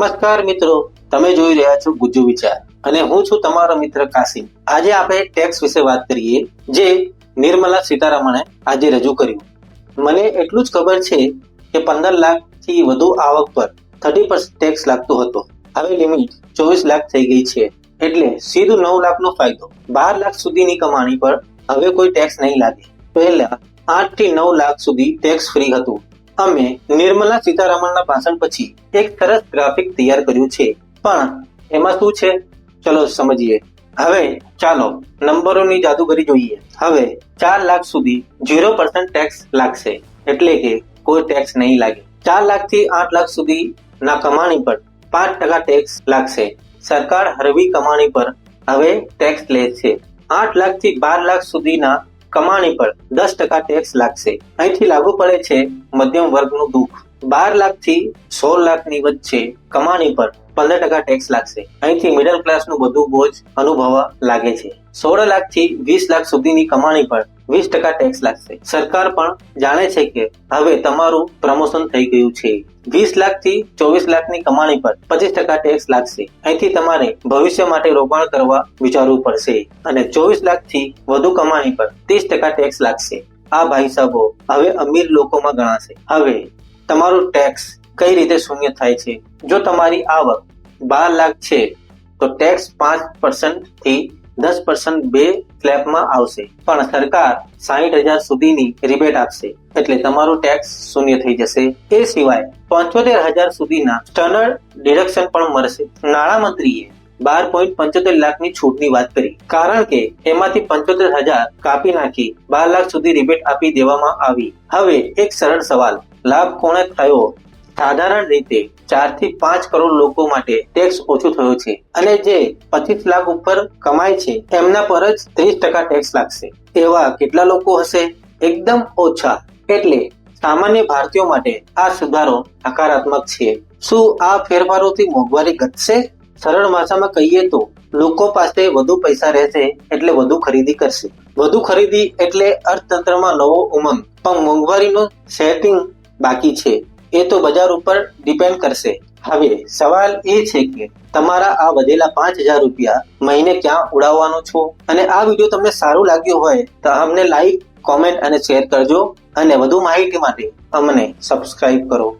નમસ્કાર મિત્રો, તમે જોઈ રહ્યા છો ગુજુ વિચાર અને હું છું તમારો મિત્ર કાસિમ. આજે આપણે ટેક્સ વિશે વાત કરીએ, જે નિર્મલા સીતારામણે આજે રજૂ કર્યું. મને એટલું જ ખબર છે કે પંદર લાખથી વધુ આવક પર થર્ટી પર્સન્ટ ટેક્સ લાગતો હતો. હવે લિમિટ ચોવીસ લાખ થઈ ગઈ છે. એટલે સીધું નવ લાખનો ફાયદો. બાર લાખ સુધીની કમાણી પર હવે કોઈ ટેક્સ નહીં લાગે. પહેલા આઠથી નવ લાખ સુધી ટેક્સ ફ્રી હતું. અમે નિર્મલા સીતારામનના ભાષણ પછી એક સરસ ગ્રાફિક તૈયાર કર્યું છે. પણ એમાં શું છે? ચલો સમજીએ. હવે ચાલો નંબરોની જાદુગરી જોઈએ. હવે ચાર લાખ સુધી ઝીરો પર્સન્ટ ટેક્સ લાગશે. એટલે કે કોઈ ટેક્સ નહીં લાગે. ચાર લાખથી આઠ લાખ સુધી ના કમાણી પર પાંચ ટકા ટેક્સ લાગશે. સરકાર હળવી કમાણી પર હવે ટેક્સ લે છે. આઠ લાખથી બાર લાખ સુધીના કમાણી પર દસ ટકા ટેક્સ લાગશે. અહીંથી લાગુ પડે છે મધ્યમ વર્ગનું દુઃખ. બાર લાખથી સોળ લાખની વચ્ચે કમાણી પર પંદર ટકા ટેક્સ લાગશે. અહીંથી મિડલ ક્લાસનું બધું બોજ અનુભવવા લાગે છે. સોળ લાખથી વીસ લાખ સુધીની કમાણી પર વીસ ટકા ટેક્સ લાગશે. સરકાર પણ જાણે છે કે હવે તમારું પ્રમોશન થઈ ગયું છે. વીસ લાખથી ચોવીસ લાખની કમાણી પર પચીસ ટકા ટેક્સ લાગશે. અહીંથી તમારે ભવિષ્ય માટે રોકાણ કરવા વિચારવું પડશે. અને ચોવીસ લાખથી વધુ કમાણી પર ત્રીસ ટકા ટેક્સ લાગશે. આ ભાઈ સાહેબો હવે અમીર લોકોમાં ગણાશે. હવે તમારું ટેક્સ કઈ રીતે શૂન્ય થાય છે? જો તમારી આવક બાર લાખ છે, તો ટેક્સ પાંચ પર્સન્ટથી દસ પર્સન્ટ બે સ્લેબમાં આવશે. પણ સરકાર સાહીઠ હજાર સુધીની રિબેટ આપશે. એટલે તમારો ટેક્સ શૂન્ય થઈ જશે. એ સિવાય પંચોતેર હજાર સુધીના સ્ટન્ડર્ડ ડિડક્શન પણ મળશે. નાણામંત્રીએ બાર પોઈન્ટ પંચોતેર લાખની છૂટની વાત કરી. કારણ કે એમાંથી પંચોતેર હજાર કાપી નાખી બાર લાખ સુધી રિબેટ આપી દેવામાં આવી. હવે એક સરળ સવાલ, લાભ કોને થયો? સાધારણ રીતે ચારથી પાંચ કરોડ લોકો માટે ટેક્સ ઓછો થયો છે. અને જે પચીસ લાખ ઉપર કમાય છે એમના પર જ ત્રીસ ટકા ટેક્સ લાગશે. એવા કેટલા લોકો હશે? એકદમ ઓછા. એટલે સામાન્ય ભારતીયો માટે આ સુધારો હકારાત્મક છે. શું આ ફેરફારોથી મોંઘવારી ઘટશે? સરળ ભાષામાં કહીએ તો, લોકો પાસે વધુ પૈસા રહેશે એટલે વધુ ખરીદી કરશે. વધુ ખરીદી એટલે અર્થતંત્રમાં નવો ઉમંગ. પણ મોંઘવારીનું સેટિંગ બાકી છે. એ તો બજાર ઉપર ડિપેન્ડ કરશે. હવે સવાલ એ છે કે તમારા આ વધેલા પાંચ હજાર રૂપિયા મહિને ક્યાં ઉડાવવાનો છો? અને આ વીડિયો તમને સારું લાગ્યું હોય તો અમને લાઈક કોમેન્ટ અને શેર કરજો. અને વધુ માહિતી માટે અમને સબસ્ક્રાઇબ કરો.